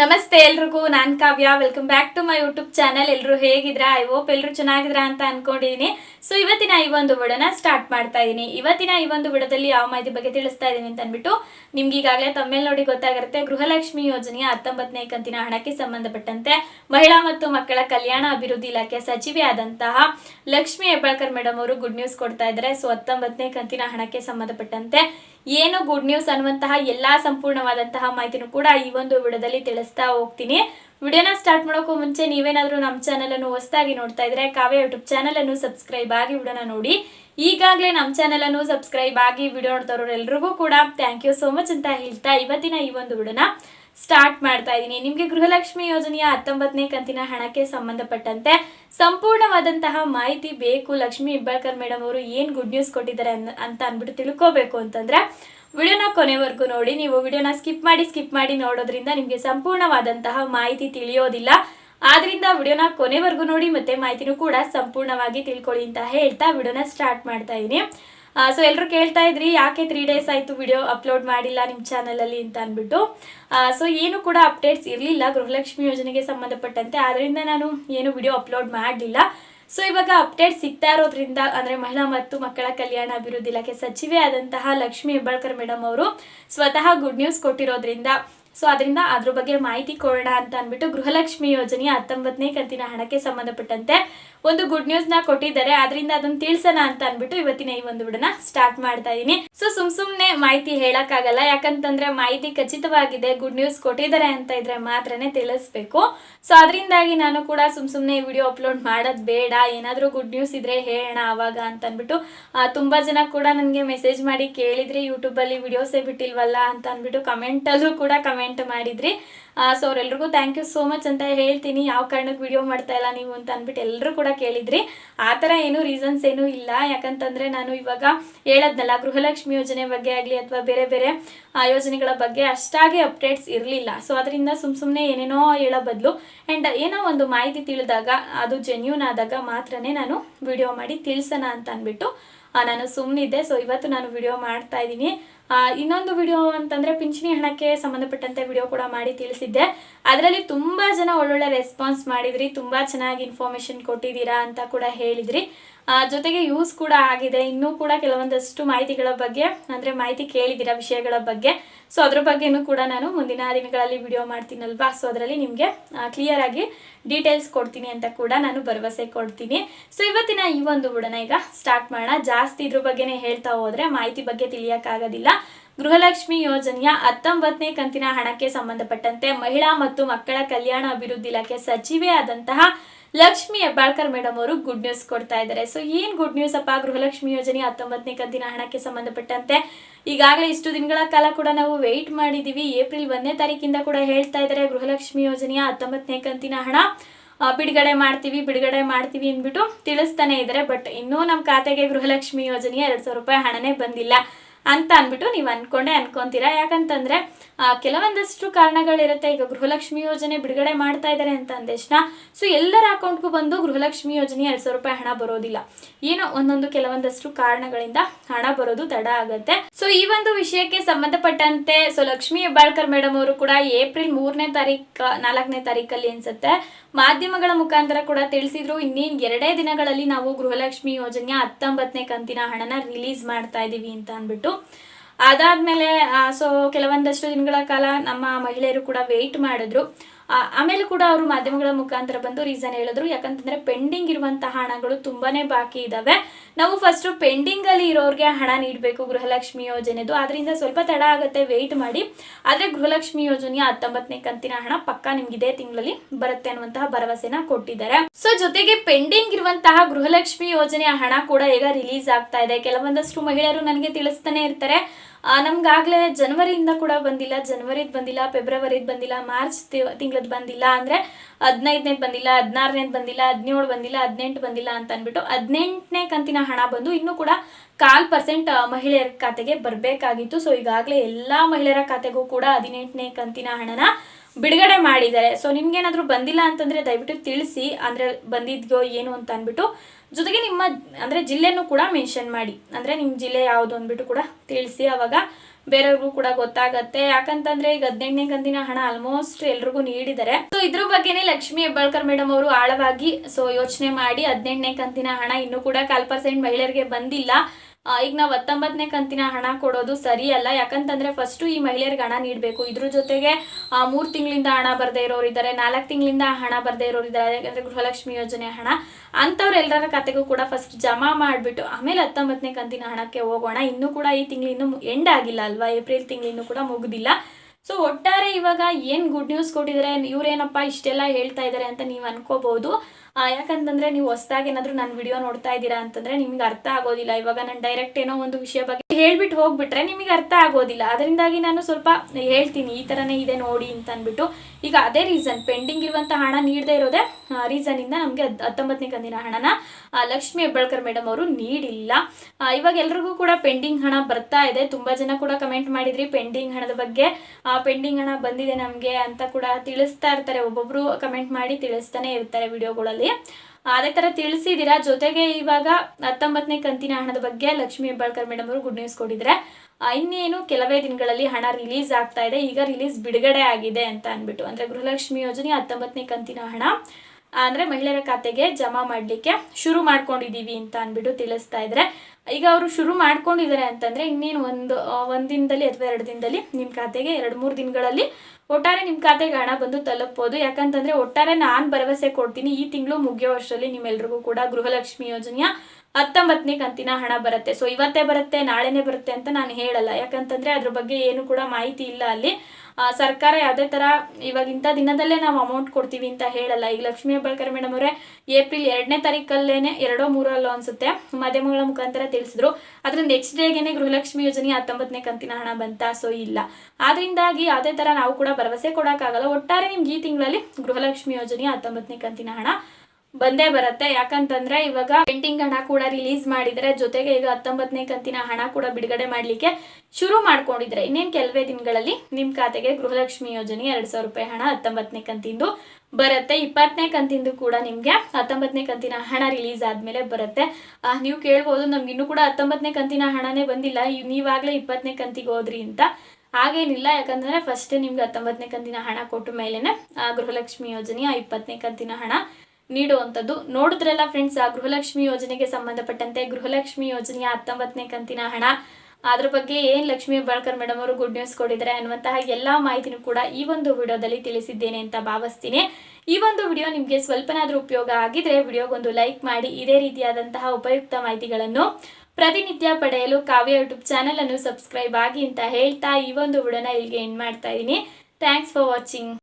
ನಮಸ್ತೆ ಎಲ್ರಿಗೂ, ನಾನು Kavya. Welcome back to my YouTube channel ಎಲ್ಲರೂ ಹೇಗಿದ್ರಾ? ಐ ಹೋಪ್ ಎಲ್ಲರೂ ಚೆನ್ನಾಗಿದ್ರಾ ಅಂತ ಅನ್ಕೊಂಡಿದೀನಿ. ಸೊ ಇವತ್ತಿನ ಈ ಒಂದು ವಿಡೋನ ಸ್ಟಾರ್ಟ್ ಮಾಡ್ತಾ ಇದ್ದೀನಿ ಇವತ್ತಿನ ಈ ಒಂದು ವಿಡೋದಲ್ಲಿ ಯಾವ ಮಾಹಿತಿ ಬಗ್ಗೆ ತಿಳಿಸ್ತಾ ಇದ್ದೀನಿ ಅಂತ ಅಂದ್ಬಿಟ್ಟು ನಿಮ್ಗೆ ಈಗಾಗಲೇ ತಮ್ಮೇಲೆ ನೋಡಿ ಗೊತ್ತಾಗಿರುತ್ತೆ. ಗೃಹಲಕ್ಷ್ಮಿ ಯೋಜನೆಯ ಹತ್ತೊಂಬತ್ತನೇ ಕಂತಿನ ಹಣಕ್ಕೆ ಸಂಬಂಧಪಟ್ಟಂತೆ ಮಹಿಳಾ ಮತ್ತು ಮಕ್ಕಳ ಕಲ್ಯಾಣ ಅಭಿವೃದ್ಧಿ ಇಲಾಖೆ ಸಚಿವೆ ಆದಂತಹ ಲಕ್ಷ್ಮಿ ಹೆಬ್ಬಾಳ್ಕರ್ ಮೇಡಮ್ ಅವರು ಗುಡ್ ನ್ಯೂಸ್ ಕೊಡ್ತಾ ಇದ್ದಾರೆ. ಸೊ ಹತ್ತೊಂಬತ್ತನೇ ಕಂತಿನ ಹಣಕ್ಕೆ ಸಂಬಂಧಪಟ್ಟಂತೆ ಏನು ಗುಡ್ ನ್ಯೂಸ್ ಅನ್ನುವಂತಹ ಎಲ್ಲಾ ಸಂಪೂರ್ಣವಾದಂತಹ ಮಾಹಿತಿನೂ ಕೂಡ ಈ ಒಂದು ವಿಡಿಯೋದಲ್ಲಿ ತಿಳಿಸ್ತಾ ಹೋಗ್ತೀನಿ. ವಿಡಿಯೋನ ಸ್ಟಾರ್ಟ್ ಮಾಡೋಕ್ಕೂ ಮುಂಚೆ ನೀವೇನಾದ್ರೂ ನಮ್ಮ ಚಾನಲ್ ಅನ್ನು ಹೊಸದಾಗಿ ನೋಡ್ತಾ ಇದ್ರೆ ಕಾವ್ಯ ಯೂಟ್ಯೂಬ್ ಚಾನಲ್ ಅನ್ನು ಸಬ್ಸ್ಕ್ರೈಬ್ ಆಗಿ ವಿಡಿಯೋನ ನೋಡಿ. ಈಗಾಗಲೇ ನಮ್ಮ ಚಾನಲ್ ಅನ್ನು ಸಬ್ಸ್ಕ್ರೈಬ್ ಆಗಿ ವಿಡಿಯೋ ನೋಡ್ತಾರೋ ಎಲ್ರಿಗೂ ಕೂಡ ಥ್ಯಾಂಕ್ ಯು ಸೋ ಮಚ್ ಅಂತ ಹೇಳ್ತಾ ಇವತ್ತಿನ ಈ ಒಂದು ವಿಡಿಯೋನ. ಸ್ಟಾರ್ಟ್ ಮಾಡ್ತಾ ಇದ್ದೀನಿ. ನಿಮಗೆ ಗೃಹಲಕ್ಷ್ಮಿ ಯೋಜನೆಯ ಹತ್ತೊಂಬತ್ತನೇ ಕಂತಿನ ಹಣಕ್ಕೆ ಸಂಬಂಧಪಟ್ಟಂತೆ ಸಂಪೂರ್ಣವಾದಂತಹ ಮಾಹಿತಿ ಬೇಕು. ಲಕ್ಷ್ಮಿ ಹೆಬ್ಬಾಳ್ಕರ್ ಮೇಡಮ್ ಅವರು ಏನು ಗುಡ್ ನ್ಯೂಸ್ ಕೊಟ್ಟಿದ್ದಾರೆ ಅಂತ ಅಂದ್ಬಿಟ್ಟು ತಿಳ್ಕೋಬೇಕು ಅಂತಂದ್ರೆ ವಿಡಿಯೋನ ಕೊನೆವರೆಗೂ ನೋಡಿ. ನೀವು ವಿಡಿಯೋನ ಸ್ಕಿಪ್ ಮಾಡಿ ಸ್ಕಿಪ್ ಮಾಡಿ ನೋಡೋದ್ರಿಂದ ನಿಮಗೆ ಸಂಪೂರ್ಣವಾದಂತಹ ಮಾಹಿತಿ ತಿಳಿಯೋದಿಲ್ಲ. ಆದ್ರಿಂದ ವಿಡಿಯೋನ ಕೊನೆವರೆಗೂ ನೋಡಿ ಮತ್ತೆ ಮಾಹಿತಿನೂ ಕೂಡ ಸಂಪೂರ್ಣವಾಗಿ ತಿಳ್ಕೊಳ್ಳಿ ಅಂತ ಹೇಳ್ತಾ ವಿಡಿಯೋನ ಸ್ಟಾರ್ಟ್ ಮಾಡ್ತಾ ಇದ್ದೀನಿ. ಸೊ ಎಲ್ಲರೂ ಕೇಳ್ತಾ ಇದ್ರಿ, ಯಾಕೆ ತ್ರೀ ಡೇಸ್ ಆಯಿತು ವಿಡಿಯೋ ಅಪ್ಲೋಡ್ ಮಾಡಿಲ್ಲ ನಿಮ್ಮ ಚಾನಲಲ್ಲಿ ಅಂತ ಅಂದ್ಬಿಟ್ಟು. ಸೊ ಏನು ಕೂಡ ಅಪ್ಡೇಟ್ಸ್ ಇರಲಿಲ್ಲ, ಗೃಹಲಕ್ಷ್ಮಿ ಯೋಜನೆಗೆ ಸಂಬಂಧಪಟ್ಟಂತೆ. ಆದ್ದರಿಂದ ನಾನು ಏನು ವಿಡಿಯೋ ಅಪ್ಲೋಡ್ ಮಾಡಲಿಲ್ಲ. ಸೊ ಇವಾಗ ಅಪ್ಡೇಟ್ ಸಿಗ್ತಾ ಇರೋದ್ರಿಂದ, ಅಂದ್ರೆ ಮಹಿಳಾ ಮತ್ತು ಮಕ್ಕಳ ಕಲ್ಯಾಣ ಅಭಿವೃದ್ಧಿ ಇಲಾಖೆ ಸಚಿವೆ ಆದಂತಹ ಲಕ್ಷ್ಮಿ ಹೆಬ್ಬಾಳ್ಕರ್ ಮೇಡಮ್ ಅವರು ಸ್ವತಃ ಗುಡ್ ನ್ಯೂಸ್ ಕೊಟ್ಟಿರೋದ್ರಿಂದ ಸೊ ಅದರಿಂದ ಅದ್ರ ಬಗ್ಗೆ ಮಾಹಿತಿ ಕೊಡೋಣ ಅಂತ ಅಂದ್ಬಿಟ್ಟು ಗೃಹಲಕ್ಷ್ಮಿ ಯೋಜನೆಯ ಹತ್ತೊಂಬತ್ತನೇ ಕಂತಿನ ಹಣಕ್ಕೆ ಸಂಬಂಧಪಟ್ಟಂತೆ ಒಂದು ಗುಡ್ ನ್ಯೂಸ್ನ ಕೊಟ್ಟಿದ್ದಾರೆ. ಅದರಿಂದ ಅದನ್ನ ತಿಳಿಸೋಣ ಅಂತ ಅಂದ್ಬಿಟ್ಟು ಇವತ್ತಿನ ಈ ಒಂದು ವಿಡನ ಸ್ಟಾರ್ಟ್ ಮಾಡ್ತಾ ಇದೀನಿ. ಸೊ ಸುಮ್ ಸುಮ್ನೆ ಮಾಹಿತಿ ಹೇಳಕ್ಕಾಗಲ್ಲ. ಯಾಕಂತಂದ್ರೆ ಮಾಹಿತಿ ಖಚಿತವಾಗಿದೆ. ಗುಡ್ ನ್ಯೂಸ್ ಕೊಟ್ಟಿದ್ದಾರೆ ಅಂತ ಇದ್ರೆ ಮಾತ್ರನೇ ತಿಳಿಸ್ಬೇಕು. ಸೊ ಅದರಿಂದಾಗಿ ನಾನು ಕೂಡ ಸುಮ್ ಸುಮ್ನೆ ವಿಡಿಯೋ ಅಪ್ಲೋಡ್ ಮಾಡೋದ್ ಬೇಡ. ಏನಾದರೂ ಗುಡ್ ನ್ಯೂಸ್ ಇದ್ರೆ ಹೇಳೋಣ ಅವಾಗ ಅಂತ ಅಂದ್ಬಿಟ್ಟು ತುಂಬಾ ಜನ ಕೂಡ ನನಗೆ ಮೆಸೇಜ್ ಮಾಡಿ ಕೇಳಿದ್ರೆ ಯೂಟ್ಯೂಬಲ್ಲಿ ವಿಡಿಯೋಸೇ ಬಿಟ್ಟಿಲ್ವಲ್ಲ ಅಂತ ಅಂದ್ಬಿಟ್ಟು ಕಮೆಂಟ್ ಅಲ್ಲೂ ಕೂಡ ಕಮೆಂಟ್ ಮಾಡಿದ್ರಿ. ಸೊ ಅವರೆಲ್ರಿಗೂ ಥ್ಯಾಂಕ್ ಯು ಸೋ ಮಚ್ ಅಂತ ಹೇಳ್ತೀನಿ. ಯಾವ ಕಾರಣಕ್ಕೆ ವಿಡಿಯೋ ಮಾಡ್ತಾ ಇಲ್ಲ ನೀವು ಅಂತ ಅಂದ್ಬಿಟ್ಟು ಎಲ್ಲರೂ ಕೂಡ ಕೇಳಿದ್ರಿ. ಆ ಥರ ಏನು ರೀಸನ್ಸ್ ಏನೂ ಇಲ್ಲ. ಯಾಕಂತಂದ್ರೆ ನಾನು ಇವಾಗ ಹೇಳದ್ನಲ್ಲ, ಗೃಹಲಕ್ಷ್ಮಿ ಯೋಜನೆ ಬಗ್ಗೆ ಆಗಲಿ ಅಥವಾ ಬೇರೆ ಬೇರೆ ಯೋಜನೆಗಳ ಬಗ್ಗೆ ಅಷ್ಟಾಗಿ ಅಪ್ಡೇಟ್ಸ್ ಇರಲಿಲ್ಲ. ಸೊ ಅದರಿಂದ ಸುಮ್ ಸುಮ್ಮನೆ ಏನೇನೋ ಹೇಳೋ ಬದಲು. ಆ್ಯಂಡ್ ಏನೋ ಒಂದು ಮಾಹಿತಿ ತಿಳಿದಾಗ, ಅದು ಜೆನ್ಯೂನ್ ಆದಾಗ ಮಾತ್ರನೇ ನಾನು ವಿಡಿಯೋ ಮಾಡಿ ತಿಳಿಸೋಣ ಅಂತ ಅಂದ್ಬಿಟ್ಟು ನಾನು ಸುಮ್ಮನಿದ್ದೆ ಸೊ ಇವತ್ತು ನಾನು ವಿಡಿಯೋ ಮಾಡ್ತಾ ಇದ್ದೀನಿ. ಇನ್ನೊಂದು ವಿಡಿಯೋ ಅಂತಂದ್ರೆ ಪಿಂಚಣಿ ಹಣಕ್ಕೆ ಸಂಬಂಧಪಟ್ಟಂತೆ ವಿಡಿಯೋ ಕೂಡ ಮಾಡಿ ತಿಳಿಸಿದ್ದೆ. ಅದರಲ್ಲಿ ತುಂಬಾ ಜನ ಒಳ್ಳೊಳ್ಳೆ ರೆಸ್ಪಾನ್ಸ್ ಮಾಡಿದ್ರಿ, ತುಂಬಾ ಚೆನ್ನಾಗಿ ಇನ್ಫಾರ್ಮೇಷನ್ ಕೊಟ್ಟಿದ್ದೀರಾ ಅಂತ ಕೂಡ ಹೇಳಿದ್ರಿ. ಜೊತೆಗೆ ಯೂಸ್ ಕೂಡ ಆಗಿದೆ. ಇನ್ನೂ ಕೂಡ ಕೆಲವೊಂದಷ್ಟು ಮಾಹಿತಿಗಳ ಬಗ್ಗೆ, ಅಂದ್ರೆ ಮಾಹಿತಿ ಕೇಳಿದ್ದೀರಾ ವಿಷಯಗಳ ಬಗ್ಗೆ. ಸೊ ಅದ್ರ ಬಗ್ಗೆನೂ ಕೂಡ ನಾನು ಮುಂದಿನ ದಿನಗಳಲ್ಲಿ ವಿಡಿಯೋ ಮಾಡ್ತೀನಲ್ವಾ? ಸೊ ಅದರಲ್ಲಿ ನಿಮಗೆ ಕ್ಲಿಯರ್ ಆಗಿ ಡೀಟೇಲ್ಸ್ ಕೊಡ್ತೀನಿ ಅಂತ ಕೂಡ ನಾನು ಭರವಸೆ ಕೊಡ್ತೀನಿ. ಸೊ ಇವತ್ತಿನ ಈ ಒಂದು ಬುಡನ ಈಗ ಸ್ಟಾರ್ಟ್ ಮಾಡೋಣ. ಜಾಸ್ತಿ ಇದ್ರ ಬಗ್ಗೆನೇ ಹೇಳ್ತಾ ಹೋದ್ರೆ ಮಾಹಿತಿ ಬಗ್ಗೆ ತಿಳಿಯಕ್ಕಾಗೋದಿಲ್ಲ. ಗೃಹಲಕ್ಷ್ಮಿ ಯೋಜನೆಯ ಹತ್ತೊಂಬತ್ತನೇ ಕಂತಿನ ಹಣಕ್ಕೆ ಸಂಬಂಧಪಟ್ಟಂತೆ ಮಹಿಳಾ ಮತ್ತು ಮಕ್ಕಳ ಕಲ್ಯಾಣ ಅಭಿವೃದ್ಧಿ ಇಲಾಖೆ ಸಚಿವೆ ಆದಂತಹ ಲಕ್ಷ್ಮಿ ಹೆಬ್ಬಾಳ್ಕರ್ ಮೇಡಮ್ ಅವರು ಗುಡ್ ನ್ಯೂಸ್ ಕೊಡ್ತಾ ಇದ್ದಾರೆ. ಸೊ ಏನ್ ಗುಡ್ ನ್ಯೂಸ್ ಅಪ್ಪ? ಗೃಹಲಕ್ಷ್ಮಿ ಯೋಜನೆ ಹತ್ತೊಂಬತ್ತನೇ ಕಂತಿನ ಹಣಕ್ಕೆ ಸಂಬಂಧಪಟ್ಟಂತೆ ಈಗಾಗಲೇ ಇಷ್ಟು ದಿನಗಳ ಕಾಲ ಕೂಡ ನಾವು ವೆಯ್ಟ್ ಮಾಡಿದೀವಿ. ಏಪ್ರಿಲ್ ಒಂದನೇ ತಾರೀಕಿಂದ ಕೂಡ ಹೇಳ್ತಾ ಇದ್ದಾರೆ ಗೃಹಲಕ್ಷ್ಮಿ ಯೋಜನೆಯ ಹತ್ತೊಂಬತ್ತನೇ ಕಂತಿನ ಹಣ. ಬಿಡುಗಡೆ ಮಾಡ್ತೀವಿ ಬಿಡುಗಡೆ ಮಾಡ್ತೀವಿ ಅಂದ್ಬಿಟ್ಟು ತಿಳಿಸ್ತಾನೆ ಇದ್ದಾರೆ. ಬಟ್ ಇನ್ನೂ ನಮ್ಮ ಖಾತೆಗೆ ಗೃಹಲಕ್ಷ್ಮಿ ಯೋಜನೆಯ ಎರಡು ಸಾವಿರ ರೂಪಾಯಿ ಹಣನೇ ಬಂದಿಲ್ಲ. ಅಂತ ಅಂದ್ಬಿಟ್ಟು ನೀವು ಅನ್ಕೊಂಡೆ ಅನ್ಕೊಂತೀರಾ? ಯಾಕಂತಂದ್ರೆ ಆ, ಕೆಲವೊಂದಷ್ಟು ಕಾರಣಗಳಿರುತ್ತೆ. ಈಗ ಗೃಹಲಕ್ಷ್ಮಿ ಯೋಜನೆ ಬಿಡುಗಡೆ ಮಾಡ್ತಾ ಇದ್ದಾರೆ ಅಂತ ಅಂದೇಶನ ಸೊ ಎಲ್ಲರ ಅಕೌಂಟ್ಗೂ ಬಂದು ಗೃಹಲಕ್ಷ್ಮಿ ಯೋಜನೆ ಎರಡ್ ಸಾವಿರ ರೂಪಾಯಿ ಹಣ ಬರೋದಿಲ್ಲ. ಏನೋ ಒಂದೊಂದು ಕೆಲವೊಂದಷ್ಟು ಕಾರಣಗಳಿಂದ ಹಣ ಬರೋದು ತಡ ಆಗುತ್ತೆ. ಸೊ ಈ ಒಂದು ವಿಷಯಕ್ಕೆ ಸಂಬಂಧಪಟ್ಟಂತೆ ಸೊ ಲಕ್ಷ್ಮಿ ಹೆಬ್ಬಾಳ್ಕರ್ ಮೇಡಮ್ ಅವರು ಕೂಡ ಏಪ್ರಿಲ್ ಮೂರನೇ ತಾರೀಕ ನಾಲ್ಕನೇ ತಾರೀಕಲ್ಲಿ ಅನ್ಸುತ್ತೆ ಮಾಧ್ಯಮಗಳ ಮುಖಾಂತರ ಕೂಡ ತಿಳಿಸಿದ್ರು. ಇನ್ನೇನ್ ಎರಡೇ ದಿನಗಳಲ್ಲಿ ನಾವು ಗೃಹಲಕ್ಷ್ಮಿ ಯೋಜನೆಯ ಹತ್ತೊಂಬತ್ತನೇ ಕಂತಿನ ಹಣನ ರಿಲೀಸ್ ಮಾಡ್ತಾ ಇದೀವಿ ಅಂತ ಅಂದ್ಬಿಟ್ಟು. ಅದಾದ್ಮೇಲೆ ಸೊ ಕೆಲವೊಂದಷ್ಟು ದಿನಗಳ ಕಾಲ ನಮ್ಮ ಮಹಿಳೆಯರು ಕೂಡ ವೆಯ್ಟ್ ಮಾಡಿದ್ರು. ಆಮೇಲೆ ಕೂಡ ಅವರು ಮಾಧ್ಯಮಗಳ ಮುಖಾಂತರ ಬಂದು ರೀಸನ್ ಹೇಳಿದ್ರು. ಯಾಕಂತಂದ್ರೆ ಪೆಂಡಿಂಗ್ ಇರುವಂತಹ ಹಣಗಳು ತುಂಬಾನೇ ಬಾಕಿ ಇದಾವೆ. ನಾವು ಫಸ್ಟ್ ಪೆಂಡಿಂಗ್ ಅಲ್ಲಿ ಇರೋರಿಗೆ ಹಣ ನೀಡಬೇಕು ಗೃಹಲಕ್ಷ್ಮಿ ಯೋಜನೆದು. ಅದರಿಂದ ಸ್ವಲ್ಪ ತಡ ಆಗುತ್ತೆ ವೆಯ್ಟ್ ಮಾಡಿ. ಆದ್ರೆ ಗೃಹಲಕ್ಷ್ಮಿ ಯೋಜನೆಯ ಹತ್ತೊಂಬತ್ತನೇ ಕಂತಿನ ಹಣ ಪಕ್ಕಾ ನಿಮ್ಗೆ ಇದೇ ತಿಂಗಳಲ್ಲಿ ಬರುತ್ತೆ ಅನ್ನುವಂತಹ ಭರವಸೆನ ಕೊಟ್ಟಿದ್ದಾರೆ. ಸೊ ಜೊತೆಗೆ ಪೆಂಡಿಂಗ್ ಇರುವಂತಹ ಗೃಹಲಕ್ಷ್ಮಿ ಯೋಜನೆಯ ಹಣ ಕೂಡ ಈಗ ರಿಲೀಸ್ ಆಗ್ತಾ ಇದೆ. ಕೆಲವೊಂದಷ್ಟು ಮಹಿಳೆಯರು ನನಗೆ ತಿಳಿಸ್ತಾನೆ ಇರ್ತಾರೆ. ನಮ್ಗಾಗ್ಲೇ ಜನವರಿಯಿಂದ ಕೂಡ ಬಂದಿಲ್ಲ, ಜನವರಿದ್ ಬಂದಿಲ್ಲ, ಫೆಬ್ರವರಿದ್ ಬಂದಿಲ್ಲ, ಮಾರ್ಚ್ ತಿಂಗ್ಳದ್ ಬಂದಿಲ್ಲ ಅಂದ್ರೆ ಹದಿನೈದನೇದು ಬಂದಿಲ್ಲ, ಹದಿನಾರನೇದು ಬಂದಿಲ್ಲ, ಹದಿನೇಳು ಬಂದಿಲ್ಲ, ಹದಿನೆಂಟು ಬಂದಿಲ್ಲ ಅಂತ ಅಂದ್ಬಿಟ್ಟು ಹದಿನೆಂಟನೇ ಕಂತಿನ ಹಣ ಬಂದು ಇನ್ನೂ ಕೂಡ ಕಾಲ್ ಪರ್ಸೆಂಟ್ ಮಹಿಳೆಯರ ಖಾತೆಗೆ ಬರಬೇಕಾಗಿತ್ತು. ಸೊ ಈಗಾಗಲೇ ಎಲ್ಲ ಮಹಿಳೆಯರ ಖಾತೆಗೂ ಕೂಡ ಹದಿನೆಂಟನೇ ಕಂತಿನ ಹಣನ ಬಿಡುಗಡೆ ಮಾಡಿದ್ದಾರೆ. ಸೊ ನಿಮ್ಗೇನಾದ್ರೂ ಬಂದಿಲ್ಲ ಅಂತಂದರೆ ದಯವಿಟ್ಟು ತಿಳಿಸಿ. ಅಂದರೆ ಬಂದಿದ್ಯೋ ಏನು ಅಂತ ಅಂದ್ಬಿಟ್ಟು ಜೊತೆಗೆ ನಿಮ್ಮ, ಅಂದರೆ ಜಿಲ್ಲೆನೂ ಕೂಡ ಮೆನ್ಷನ್ ಮಾಡಿ. ಅಂದರೆ ನಿಮ್ಮ ಜಿಲ್ಲೆ ಯಾವುದು ಅಂದ್ಬಿಟ್ಟು ಕೂಡ ತಿಳಿಸಿ. ಅವಾಗ ಬೇರೆಯವ್ರಿಗೂ ಕೂಡ ಗೊತ್ತಾಗತ್ತೆ. ಯಾಕಂತಂದ್ರೆ ಈಗ ಹದಿನೆಂಟನೇ ಕಂತಿನ ಹಣ ಆಲ್ಮೋಸ್ಟ್ ಎಲ್ರಿಗೂ ನೀಡಿದ್ದಾರೆ. ಸೊ ಇದ್ರ ಬಗ್ಗೆನೇ ಲಕ್ಷ್ಮಿ ಹೆಬ್ಬಾಳ್ಕರ್ ಮೇಡಮ್ ಅವರು ಆಳವಾಗಿ ಸೊ ಯೋಚನೆ ಮಾಡಿ ಹದಿನೆಂಟನೇ ಕಂತಿನ ಹಣ ಇನ್ನೂ ಕೂಡ ಕಾಲ್ ಪರ್ಸೆಂಟ್ ಮಹಿಳೆಯರಿಗೆ ಬಂದಿಲ್ಲ. ಈಗ ನಾವು ಹತ್ತೊಂಬತ್ತನೇ ಕಂತಿನ ಹಣ ಕೊಡೋದು ಸರಿಯಲ್ಲ ಯಾಕಂತಂದ್ರೆ ಫಸ್ಟು ಈ ಮಹಿಳೆಯರಿಗೆ ಹಣ ನೀಡಬೇಕು. ಇದ್ರ ಜೊತೆಗೆ ಮೂರು ತಿಂಗಳಿಂದ ಹಣ ಬರದೇ ಇರೋರು ಇದ್ದಾರೆ ನಾಲ್ಕು ತಿಂಗಳಿಂದ ಹಣ ಬರದೇ ಇರೋರು ಇದ್ದಾರೆ ಯಾಕಂದ್ರೆ ಗೃಹಲಕ್ಷ್ಮಿ ಯೋಜನೆ ಹಣ. ಅಂಥವ್ರೆಲ್ಲರ ಖಾತೆಗೂ ಕೂಡ ಫಸ್ಟ್ ಜಮಾ ಮಾಡಿಬಿಟ್ಟು, ಆಮೇಲೆ ಹತ್ತೊಂಬತ್ತನೇ ಕಂತಿನ ಹಣಕ್ಕೆ ಹೋಗೋಣ. ಇನ್ನೂ ಕೂಡ ಈ ತಿಂಗಳು ಇನ್ನೂ ಎಂಡ್ ಆಗಿಲ್ಲ ಅಲ್ವಾ? ಏಪ್ರಿಲ್ ತಿಂಗಳು ಇನ್ನೂ ಕೂಡ ಮುಗಿದಿಲ್ಲ. ಸೊ ಒಟ್ಟಾರೆ ಇವಾಗ ಏನು ಗುಡ್ ನ್ಯೂಸ್ ಕೊಟ್ಟಿದ್ದಾರೆ ಇವ್ರೇನಪ್ಪ ಇಷ್ಟೆಲ್ಲ ಹೇಳ್ತಾ ಇದ್ದಾರೆ ಅಂತ ನೀವು ಅನ್ಕೋಬಹುದು. ಯಾಕಂತಂದ್ರೆ ನೀವು ಹೊಸದಾಗ ಏನಾದರೂ ನನ್ನ ವಿಡಿಯೋ ನೋಡ್ತಾ ಇದ್ದೀರಾ ಅಂತಂದ್ರೆ ನಿಮ್ಗೆ ಅರ್ಥ ಆಗೋದಿಲ್ಲ. ಇವಾಗ ನಾನು ಡೈರೆಕ್ಟ್ ಏನೋ ಒಂದು ವಿಷಯ ಬಗ್ಗೆ ಹೇಳ್ಬಿಟ್ಟು ಹೋಗ್ಬಿಟ್ರೆ ನಿಮಗೆ ಅರ್ಥ ಆಗೋದಿಲ್ಲ. ಅದರಿಂದಾಗಿ ನಾನು ಸ್ವಲ್ಪ ಹೇಳ್ತೀನಿ, ಈ ಥರನೇ ಇದೆ ನೋಡಿ ಅಂತ ಅಂದ್ಬಿಟ್ಟು ಈಗ ಅದೇ ರೀಸನ್ ಪೆಂಡಿಂಗ್ ಇರುವಂಥ ಹಣ ನೀಡದೇ ಇರೋದೇ ರೀಸನ್ ಇಂದ ನಮಗೆ ಹತ್ತೊಂಬತ್ತನೇ ಕಂದಿನ ಹಣನ ಲಕ್ಷ್ಮಿ ಹೆಬ್ಬಾಳ್ಕರ್ ಮೇಡಮ್ ಅವರು ನೀಡಿಲ್ಲ. ಇವಾಗ ಎಲ್ರಿಗೂ ಕೂಡ ಪೆಂಡಿಂಗ್ ಹಣ ಬರ್ತಾ ಇದೆ. ತುಂಬಾ ಜನ ಕೂಡ ಕಮೆಂಟ್ ಮಾಡಿದ್ರಿ ಪೆಂಡಿಂಗ್ ಹಣದ ಬಗ್ಗೆ. ಪೆಂಡಿಂಗ್ ಹಣ ಬಂದಿದೆ ನಮಗೆ ಅಂತ ಕೂಡ ತಿಳಿಸ್ತಾ ಇರ್ತಾರೆ. ಒಬ್ಬೊಬ್ಬರು ಕಮೆಂಟ್ ಮಾಡಿ ತಿಳಿಸ್ತಾನೆ ಇರ್ತಾರೆ ವಿಡಿಯೋಗಳಲ್ಲಿ ಅದೇ ಥರ ತಿಳಿಸಿದ್ದೀರಾ ಜೊತೆಗೆ ಇವಾಗ ಹತ್ತೊಂಬತ್ತನೇ ಕಂತಿನ ಹಣದ ಬಗ್ಗೆ ಲಕ್ಷ್ಮಿ ಹೆಬ್ಬಾಳ್ಕರ್ ಮೇಡಮ್ ಅವರು ಗುಡ್ ನ್ಯೂಸ್ ಕೊಟ್ಟಿದ್ರೆ ಇನ್ನೇನು ಕೆಲವೇ ದಿನಗಳಲ್ಲಿ ಹಣ ರಿಲೀಸ್ ಆಗ್ತಾ ಇದೆ. ಈಗ ರಿಲೀಸ್ ಬಿಡುಗಡೆ ಆಗಿದೆ ಅಂತ ಅಂದ್ಬಿಟ್ಟು. ಅಂದ್ರೆ ಗೃಹಲಕ್ಷ್ಮಿ ಯೋಜನೆ ಹತ್ತೊಂಬತ್ತನೇ ಕಂತಿನ ಹಣ. ಅಂದ್ರೆ ಮಹಿಳೆಯರ ಖಾತೆಗೆ ಜಮಾ ಮಾಡಲಿಕ್ಕೆ ಶುರು ಮಾಡ್ಕೊಂಡಿದೀವಿ ಅಂತ ಅಂದ್ಬಿಟ್ಟು ತಿಳಿಸ್ತಾ ಇದ್ರೆ ಈಗ ಅವರು ಶುರು ಮಾಡ್ಕೊಂಡಿದ್ದಾರೆ ಅಂತಂದ್ರೆ ಇನ್ನೇನು ಒಂದು ಒಂದು ಒಂದ್ ದಿನದಲ್ಲಿ ಅಥವಾ ಎರಡು ದಿನದಲ್ಲಿ ನಿಮ್ಮ ಖಾತೆಗೆ ಎರಡು ಮೂರು ದಿನಗಳಲ್ಲಿ ಒಟ್ಟಾರೆ ನಿಮ್ಮ ಖಾತೆಗೆ ಹಣ ಬಂದು ತಲುಪ್ಬೋದು. ಯಾಕಂತಂದ್ರೆ ಒಟ್ಟಾರೆ ನಾನು ಭರವಸೆ ಕೊಡ್ತೀನಿ, ಈ ತಿಂಗಳು ಮುಗಿಯೋ ವರ್ಷದಲ್ಲಿ ನಿಮ್ಮೆಲ್ರಿಗೂ ಕೂಡ ಗೃಹಲಕ್ಷ್ಮಿ ಯೋಜನೆಯ ಹತ್ತೊಂಬತ್ತನೇ ಕಂತಿನ ಹಣ ಬರುತ್ತೆ. ಸೊ ಇವತ್ತೇ ಬರುತ್ತೆ, ನಾಳೆನೇ ಬರುತ್ತೆ ಅಂತ ನಾನು ಹೇಳಲ್ಲ. ಯಾಕಂತಂದ್ರೆ ಅದ್ರ ಬಗ್ಗೆ ಏನು ಕೂಡ ಮಾಹಿತಿ ಇಲ್ಲ ಅಲ್ಲಿ. ಸರ್ಕಾರ ಯಾವುದೇ ಥರ ಇವಾಗ ಇಂಥ ದಿನದಲ್ಲೇ ನಾವು ಅಮೌಂಟ್ ಕೊಡ್ತೀವಿ ಅಂತ ಹೇಳಲ್ಲ. ಈಗ ಲಕ್ಷ್ಮೀ ಹೆಬ್ಬಾಳ್ಕರ್ ಮೇಡಮ್ ಅವರೇ ಏಪ್ರಿಲ್ ಎರಡನೇ ತಾರೀಕಲ್ಲೇನೆ ಎರಡೋ ಮೂರಲ್ಲೋ ಅನ್ಸುತ್ತೆ. ಮಾಧ್ಯಮಗಳ ಮುಖಾಂತರ ತಿಳಿಸಿದ್ರು. ಆದರೆ ನೆಕ್ಸ್ಟ್ ಡೇಗೆನೆ ಗೃಹಲಕ್ಷ್ಮಿ ಯೋಜನೆ ಹತ್ತೊಂಬತ್ತನೇ ಕಂತಿನ ಹಣ ಬಂತ? ಸೊ, ಇಲ್ಲ. ಆದ್ರಿಂದಾಗಿ ಯಾವುದೇ ಥರ ನಾವು ಕೂಡ ಭರವಸೆ ಕೊಡೋಕ್ಕಾಗಲ್ಲ. ಒಟ್ಟಾರೆ ನಿಮ್ಗೆ ಈ ತಿಂಗಳಲ್ಲಿ ಗೃಹಲಕ್ಷ್ಮಿ ಯೋಜನೆ ಹತ್ತೊಂಬತ್ತನೇ ಕಂತಿನ ಹಣ ಬಂದೇ ಬರುತ್ತೆ. ಯಾಕಂತಂದ್ರೆ ಇವಾಗ ಪೇಂಟಿಂಗ್ ಹಣ ಕೂಡ ರಿಲೀಸ್ ಮಾಡಿದ್ರೆ ಜೊತೆಗೆ ಈಗ ಹತ್ತೊಂಬತ್ತನೇ ಕಂತಿನ ಹಣ ಕೂಡ ಬಿಡುಗಡೆ ಮಾಡ್ಲಿಕ್ಕೆ ಶುರು ಮಾಡ್ಕೊಂಡಿದ್ರೆ. ಇನ್ನೇನು ಕೆಲವೇ ದಿನಗಳಲ್ಲಿ ನಿಮ್ ಖಾತೆಗೆ ಗೃಹಲಕ್ಷ್ಮಿ ಯೋಜನೆ ಎರಡ್ ಸಾವಿರ ರೂಪಾಯಿ ಹಣ ಹತ್ತೊಂಬತ್ತನೇ ಕಂತಿಂದು ಬರುತ್ತೆ. ಇಪ್ಪತ್ತನೇ ಕಂತಿಂದು ಕೂಡ ನಿಮ್ಗೆ ಹತ್ತೊಂಬತ್ತನೇ ಕಂತಿನ ಹಣ ರಿಲೀಸ್ ಆದ್ಮೇಲೆ ಬರುತ್ತೆ. ಆ, ನೀವು ಕೇಳ್ಬೋದು ನಮ್ಗೆ ಇನ್ನೂ ಕೂಡ ಹತ್ತೊಂಬತ್ತನೇ ಕಂತಿನ ಹಣನೇ ಬಂದಿಲ್ಲ. ನೀವಾಗಲೇ ಇಪ್ಪತ್ತನೇ ಕಂತಿಗೆ ಹೋದ್ರಿ ಅಂತ. ಹಾಗೇನಿಲ್ಲ ಯಾಕಂದ್ರೆ ಫಸ್ಟ್ ನಿಮ್ಗೆ ಹತ್ತೊಂಬತ್ತನೇ ಕಂತಿನ ಹಣ ಕೊಟ್ಟ ಮೇಲೆನೆ ಆ ಗೃಹಲಕ್ಷ್ಮಿ ಯೋಜನೆಯ ಇಪ್ಪತ್ತನೇ ಕಂತಿನ ಹಣ ನೀಡುವಂಥದ್ದು. ನೋಡಿದ್ರಲ್ಲ ಫ್ರೆಂಡ್ಸ್ ಆ ಗೃಹಲಕ್ಷ್ಮಿ ಯೋಜನೆಗೆ ಸಂಬಂಧಪಟ್ಟಂತೆ. ಗೃಹಲಕ್ಷ್ಮಿ ಯೋಜನೆಯ ಹತ್ತೊಂಬತ್ತನೇ ಕಂತಿನ ಹಣ. ಅದ್ರ ಬಗ್ಗೆ ಏನು ಲಕ್ಷ್ಮೀ ಹೆಬ್ಬಾಳ್ಕರ್ ಮೇಡಮ್ ಅವರು ಗುಡ್ ನ್ಯೂಸ್ ಕೊಟ್ಟಿದ್ದಾರೆ ಅನ್ನುವಂತಹ ಎಲ್ಲ ಮಾಹಿತಿನೂ ಕೂಡ ಈ ಒಂದು ವಿಡಿಯೋದಲ್ಲಿ ತಿಳಿಸಿದ್ದೇನೆ ಅಂತ ಭಾವಿಸ್ತೀನಿ. ಈ ಒಂದು ವಿಡಿಯೋ ನಿಮಗೆ ಸ್ವಲ್ಪನಾದರೂ ಉಪಯೋಗ ಆಗಿದ್ರೆ ವಿಡಿಯೋಗೊಂದು ಲೈಕ್ ಮಾಡಿ, ಇದೇ ರೀತಿಯಾದಂತಹ ಉಪಯುಕ್ತ ಮಾಹಿತಿಗಳನ್ನು ಪ್ರತಿನಿತ್ಯ ಪಡೆಯಲು ಕಾವ್ಯ ಯೂಟ್ಯೂಬ್ ಚಾನಲನ್ನು ಸಬ್ಸ್ಕ್ರೈಬ್ ಆಗಿ ಅಂತ ಹೇಳ್ತಾ ಈ ಒಂದು ವಿಡಿಯೋನ ಇಲ್ಲಿಗೆ ಎಂಡ್ ಮಾಡ್ತಾ ಇದ್ದೀನಿ. Thanks for watching